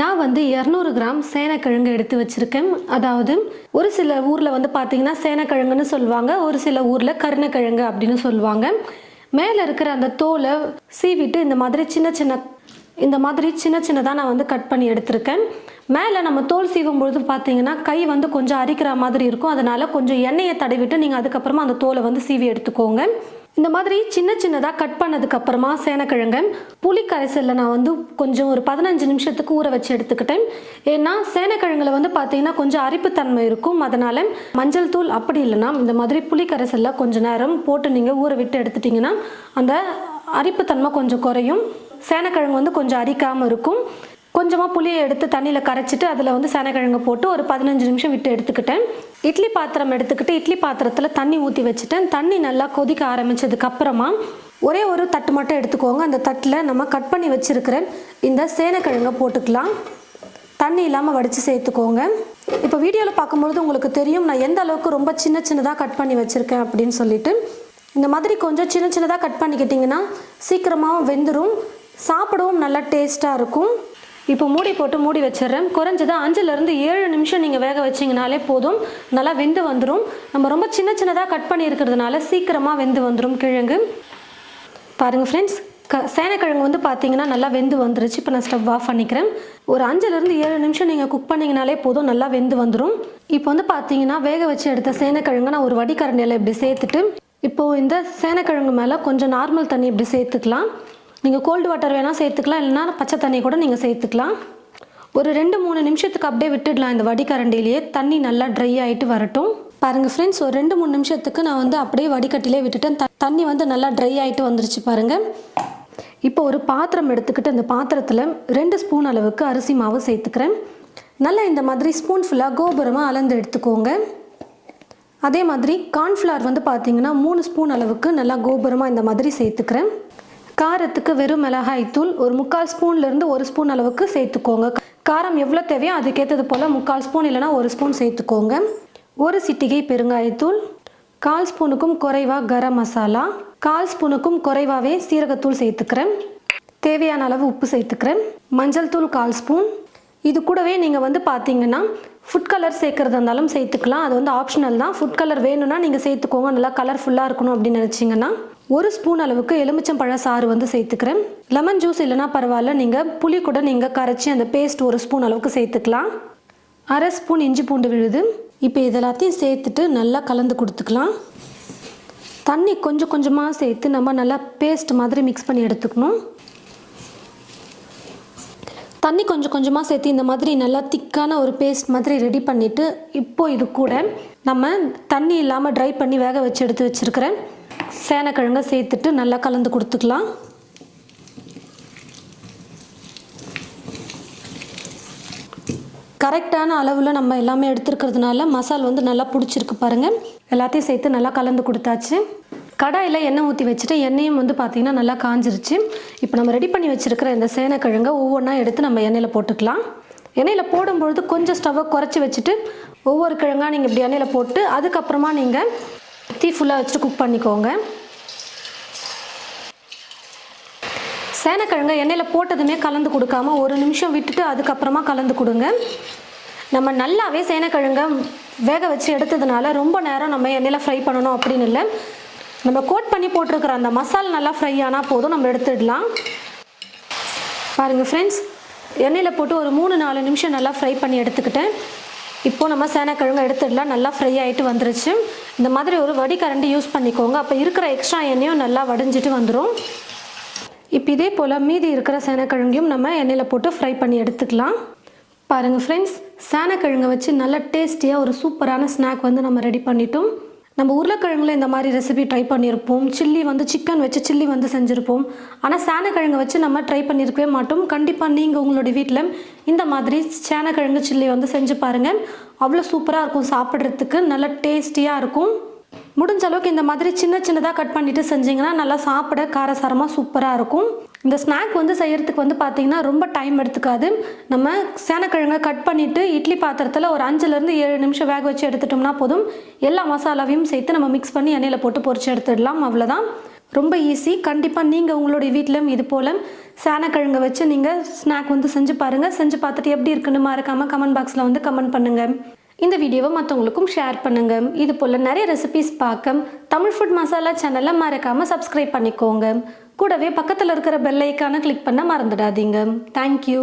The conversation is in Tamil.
நான் வந்து இரநூறு கிராம் சேனக்கிழங்கு எடுத்து வச்சுருக்கேன். அதாவது ஒரு சில ஊரில் வந்து பார்த்திங்கன்னா சேனக்கிழங்குன்னு சொல்லுவாங்க ஒரு சில ஊரில் கருணக்கிழங்கு அப்படின்னு சொல்லுவாங்க. மேலே இருக்கிற அந்த தோலை சீவிட்டு இந்த மாதிரி சின்ன சின்ன இந்த மாதிரி சின்ன சின்னதாக நான் வந்து கட் பண்ணி எடுத்திருக்கேன். மேலே நம்ம தோல் சீவும் பொழுது பார்த்தீங்கன்னா கை வந்து கொஞ்சம் அரிக்கிற மாதிரி இருக்கும். அதனால் கொஞ்சம் எண்ணெயை தடவிட்டு நீங்கள் அதுக்கப்புறமா அந்த தோலை வந்து சீவி எடுத்துக்கோங்க. இந்த மாதிரி சின்ன சின்னதாக கட் பண்ணதுக்கு அப்புறமா சேனக்கிழங்க புளி கரைசலில் நான் வந்து கொஞ்சம் ஒரு பதினஞ்சு நிமிஷத்துக்கு ஊற வச்சு எடுத்துக்கிட்டேன். ஏன்னா சேனக்கிழங்குல வந்து பார்த்தீங்கன்னா கொஞ்சம் அரிப்புத்தன்மை இருக்கும். அதனால் மஞ்சள் தூள் அப்படி இல்லைன்னா இந்த மாதிரி புளி கரைசலில் கொஞ்ச நேரம் போட்டு நீங்கள் ஊற விட்டு எடுத்துட்டிங்கன்னா அந்த அரிப்புத்தன்மை கொஞ்சம் குறையும். சேனக்கிழங்கு வந்து கொஞ்சம் அரிக்காமல் இருக்கும். கொஞ்சமாக புளியை எடுத்து தண்ணியில் கரைச்சிட்டு அதில் வந்து சேனக்கிழங்கு போட்டு ஒரு பதினஞ்சு நிமிஷம் விட்டு எடுத்துக்கிட்டேன். இட்லி பாத்திரம் எடுத்துக்கிட்டு இட்லி பாத்திரத்தில் தண்ணி ஊற்றி வச்சுட்டேன். தண்ணி நல்லா கொதிக்க ஆரம்பிச்சதுக்கப்புறமா ஒரே ஒரு தட்டு மட்டும் எடுத்துக்கோங்க. அந்த தட்டில் நம்ம கட் பண்ணி வச்சிருக்கிற இந்த சேனக்கிழங்கை போட்டுக்கலாம். தண்ணி இல்லாமல் வடித்து சேர்த்துக்கோங்க. இப்போ வீடியோவில் பார்க்கும்பொழுது உங்களுக்கு தெரியும் நான் எந்த அளவுக்கு ரொம்ப சின்ன சின்னதாக கட் பண்ணி வச்சுருக்கேன் அப்படின்னு சொல்லிட்டு. இந்த மாதிரி கொஞ்சம் சின்ன சின்னதாக கட் பண்ணிக்கிட்டிங்கன்னா சீக்கிரமாக வெந்துடும் சாப்பிடவும் நல்லா டேஸ்ட்டாக இருக்கும். இப்போ மூடி போட்டு மூடி வச்சிடுறேன். குறைஞ்சது அஞ்சுலேருந்து ஏழு நிமிஷம் நீங்கள் வேக வச்சிங்கனாலே போதும். நல்லா வெந்து வந்துடும் நம்ம ரொம்ப சின்ன சின்னதாக கட் பண்ணி இருக்கிறதுனால சீக்கிரமாக வெந்து வந்துடும் கிழங்கு. பாருங்கள் ஃப்ரெண்ட்ஸ் க சேனக்கிழங்கு வந்து பார்த்தீங்கன்னா நல்லா வெந்து வந்துருச்சு. இப்போ நான் ஸ்டவ் ஆஃப் பண்ணிக்கிறேன். ஒரு அஞ்சுலேருந்து ஏழு நிமிஷம் நீங்கள் குக் பண்ணிங்கனாலே போதும். நல்லா வெந்து வந்துடும் இப்போ வந்து பார்த்தீங்கன்னா வேக வச்சு எடுத்த சேனக்கிழங்கு நான் ஒரு வடிகரண்டியில் இப்படி சேர்த்துட்டு இப்போது இந்த சேனக்கிழங்கு மேலே கொஞ்சம் நார்மல் தண்ணி இப்படி சேர்த்துக்கலாம். நீங்கள் கோல்டு வாட்டர் வேணால் சேர்த்துக்கலாம் இல்லைனா பச்சை தண்ணி கூட நீங்கள் சேர்த்துக்கலாம். ஒரு ரெண்டு மூணு நிமிஷத்துக்கு அப்படியே விட்டுடலாம் இந்த வடிகரண்டிலேயே தண்ணி நல்லா ட்ரை ஆகிட்டு வரட்டும். பாருங்கள் ஃப்ரெண்ட்ஸ் ஒரு ரெண்டு மூணு நிமிஷத்துக்கு நான் வந்து அப்படியே வடிகட்டிலே விட்டுட்டேன். தண்ணி வந்து நல்லா ட்ரை ஆகிட்டு வந்துருச்சு பாருங்கள் இப்போ ஒரு பாத்திரம் எடுத்துக்கிட்டு அந்த பாத்திரத்தில் ரெண்டு ஸ்பூன் அளவுக்கு அரிசி மாவு சேர்த்துக்கிறேன். நல்லா இந்த மாதிரி ஸ்பூன் ஃபுல்லாக கோபுரமாக அளந்து எடுத்துக்கோங்க. அதே மாதிரி கார்ன்ஃப்ளவர் வந்து பார்த்தீங்கன்னா மூணு ஸ்பூன் அளவுக்கு நல்லா கோபுரமாக இந்த மாதிரி சேர்த்துக்கிறேன். காரத்துக்கு வெறும் மிளகாய் தூள் ஒரு முக்கால் ஸ்பூன்லேருந்து ஒரு ஸ்பூன் அளவுக்கு சேர்த்துக்கோங்க. காரம் எவ்வளோ தேவையோ அதுக்கேற்றது போல் முக்கால் ஸ்பூன் இல்லைனா ஒரு ஸ்பூன் சேர்த்துக்கோங்க. ஒரு சிட்டிகை பெருங்காயத்தூள் கால் ஸ்பூனுக்கும் குறைவாக கரம் மசாலா கால் ஸ்பூனுக்கும் குறைவாகவே சீரகத்தூள் சேர்த்துக்கிறேன். தேவையான அளவு உப்பு சேர்த்துக்கிறேன். மஞ்சள் தூள் கால் ஸ்பூன். இது கூடவே நீங்கள் வந்து பார்த்தீங்கன்னா ஃபுட் கலர் சேர்க்குறதா இருந்தாலும் சேர்த்துக்கலாம். அது வந்து ஆப்ஷனல் தான். ஃபுட் கலர் வேணும்னா நீங்கள் சேர்த்துக்கோங்க. நல்லா கலர்ஃபுல்லாக இருக்கணும் அப்படின்னு நினச்சிங்கன்னா. ஒரு ஸ்பூன் அளவுக்கு எலுமிச்சம்பழ சாறு வந்து சேர்த்துக்கிறேன். லெமன் ஜூஸ் இல்லைன்னா பரவாயில்ல. நீங்கள் புளி கூட நீங்கள் கரைச்சி அந்த பேஸ்ட் ஒரு ஸ்பூன் அளவுக்கு சேர்த்துக்கலாம். அரை ஸ்பூன் இஞ்சி பூண்டு விழுது. இப்போ இதெல்லாத்தையும் சேர்த்துட்டு நல்லா கலந்து கொடுத்துக்கலாம். தண்ணி கொஞ்சம் கொஞ்சமாக சேர்த்து நம்ம நல்லா பேஸ்ட் மாதிரி மிக்ஸ் பண்ணி எடுத்துக்கணும். தண்ணி கொஞ்சம் கொஞ்சமாக சேர்த்து இந்த மாதிரி நல்லா திக்கான ஒரு பேஸ்ட் மாதிரி ரெடி பண்ணிவிட்டு இப்போ இது கூட நம்ம தண்ணி இல்லாமல் ட்ரை பண்ணி வேக வச்சு எடுத்து வச்சுருக்கிறேன் சேனக்கிழங்கை சேர்த்துட்டு நல்லா கலந்து கொடுத்துக்கலாம். கரெக்டான அளவில் நம்ம எல்லாமே எடுத்துருக்கிறதுனால மசால் வந்து நல்லா பிடிச்சிருக்கு பாருங்கள் எல்லாத்தையும் சேர்த்து நல்லா கலந்து கொடுத்தாச்சு. கடாயில் எண்ணெய் ஊற்றி வச்சுட்டு எண்ணெயும் வந்து பார்த்திங்கன்னா நல்லா காஞ்சிருச்சு. இப்போ நம்ம ரெடி பண்ணி வச்சுருக்கிற இந்த சேனக்கிழங்கை ஒவ்வொன்றா எடுத்து நம்ம எண்ணெயில் போட்டுக்கலாம். எண்ணெயில் போடும்பொழுது கொஞ்சம் ஸ்டவ்வை குறைச்சி வச்சுட்டு ஒவ்வொரு கிழங்கா நீங்கள் இப்படி எண்ணெயில் போட்டு அதுக்கப்புறமா நீங்கள் தீ ஃபுல்லாக வச்சுட்டு குக் பண்ணிக்கோங்க. சேனக்கிழங்கை எண்ணெயில் போட்டதுமே கலந்து கொடுக்காம ஒரு நிமிஷம் விட்டுட்டு அதுக்கப்புறமா கலந்து கொடுங்க. நம்ம நல்லாவே சேனக்கிழங்கை வேக வச்சு எடுத்ததுனால ரொம்ப நேரம் நம்ம எண்ணெயில் ஃப்ரை பண்ணணும் அப்படின்னு இல்லை. நம்ம கோட் பண்ணி போட்டிருக்கிற அந்த மசால் நல்லா ஃப்ரை ஆனால் போதும் நம்ம எடுத்துடலாம். பாருங்கள் ஃப்ரெண்ட்ஸ் எண்ணெயில் போட்டு ஒரு மூணு நாலு நிமிஷம் நல்லா ஃப்ரை பண்ணி எடுத்துக்கிட்டேன். இப்போது நம்ம சேனக்கிழங்கு எடுத்துடலாம் நல்லா ஃப்ரை ஆகிட்டு வந்துருச்சு. இந்த மாதிரி ஒரு வடிகரண்டி யூஸ் பண்ணிக்கோங்க. அப்போ இருக்கிற எக்ஸ்ட்ரா எண்ணெயும் நல்லா வடிஞ்சிட்டு வந்துடும் இப்போ இதே போல் மீதி இருக்கிற சேனக்கிழங்கையும் நம்ம எண்ணெயில் போட்டு ஃப்ரை பண்ணி எடுத்துக்கலாம். பாருங்கள் ஃப்ரெண்ட்ஸ் சேனக்கிழங்கை வச்சு நல்ல டேஸ்டியாக ஒரு சூப்பரான ஸ்நாக் வந்து நம்ம ரெடி பண்ணிட்டோம். நம்ம உருளைக்கிழங்குல இந்த மாதிரி ரெசிபி ட்ரை பண்ணியிருப்போம் சில்லி வந்து சிக்கன் வச்சு சில்லி வந்து செஞ்சுருப்போம். ஆனால் சேனக்கிழங்கு வச்சு நம்ம ட்ரை பண்ணியிருக்கவே மாட்டோம். கண்டிப்பாக நீங்கள் உங்களுடைய வீட்டில் இந்த மாதிரி சேனக்கிழங்கு சில்லி வந்து செஞ்சு பாருங்கள் அவ்வளோ சூப்பராக இருக்கும் சாப்பிட்றதுக்கு. நல்ல டேஸ்டியாக இருக்கும். முடிஞ்ச அளவுக்கு இந்த மாதிரி சின்ன சின்னதாக கட் பண்ணிட்டு செஞ்சீங்கன்னா நல்லா சாப்பிட காரசாரமாக சூப்பராக இருக்கும். இந்த ஸ்நாக் வந்து செய்கிறதுக்கு வந்து பார்த்தீங்கன்னா ரொம்ப டைம் எடுத்துக்காது. நம்ம சேனக்கிழங்கை கட் பண்ணிவிட்டு இட்லி பாத்திரத்தில் ஒரு அஞ்சுலேருந்து ஏழு நிமிஷம் வேக வச்சு எடுத்துட்டோம்னா போதும். எல்லா மசாலாவையும் சேர்த்து நம்ம மிக்ஸ் பண்ணி எண்ணெயில் போட்டு பொறிச்சு எடுத்துடலாம். அவ்வளோதான் ரொம்ப ஈஸி கண்டிப்பாக நீங்கள் உங்களுடைய வீட்டிலும் இது போல் சேனக்கிழங்கை வச்சு நீங்கள் ஸ்நாக் வந்து செஞ்சு பாருங்கள் செஞ்சு பார்த்துட்டு எப்படி இருக்குன்னு மறக்காமல் கமெண்ட் பாக்ஸில் வந்து கமெண்ட் பண்ணுங்கள் இந்த வீடியோவை மற்றவங்களுக்கும் ஷேர் பண்ணுங்கள் இது போல் நிறைய ரெசிபிஸ் பார்க்க தமிழ் ஃபுட் மசாலா சேனலை மறக்காமல் சப்ஸ்கிரைப் பண்ணிக்கோங்க. கூடவே பக்கத்தில் இருக்கிற பெல் ஐக்கானை கிளிக் பண்ண மறந்துடாதீங்க. தேங்க்யூ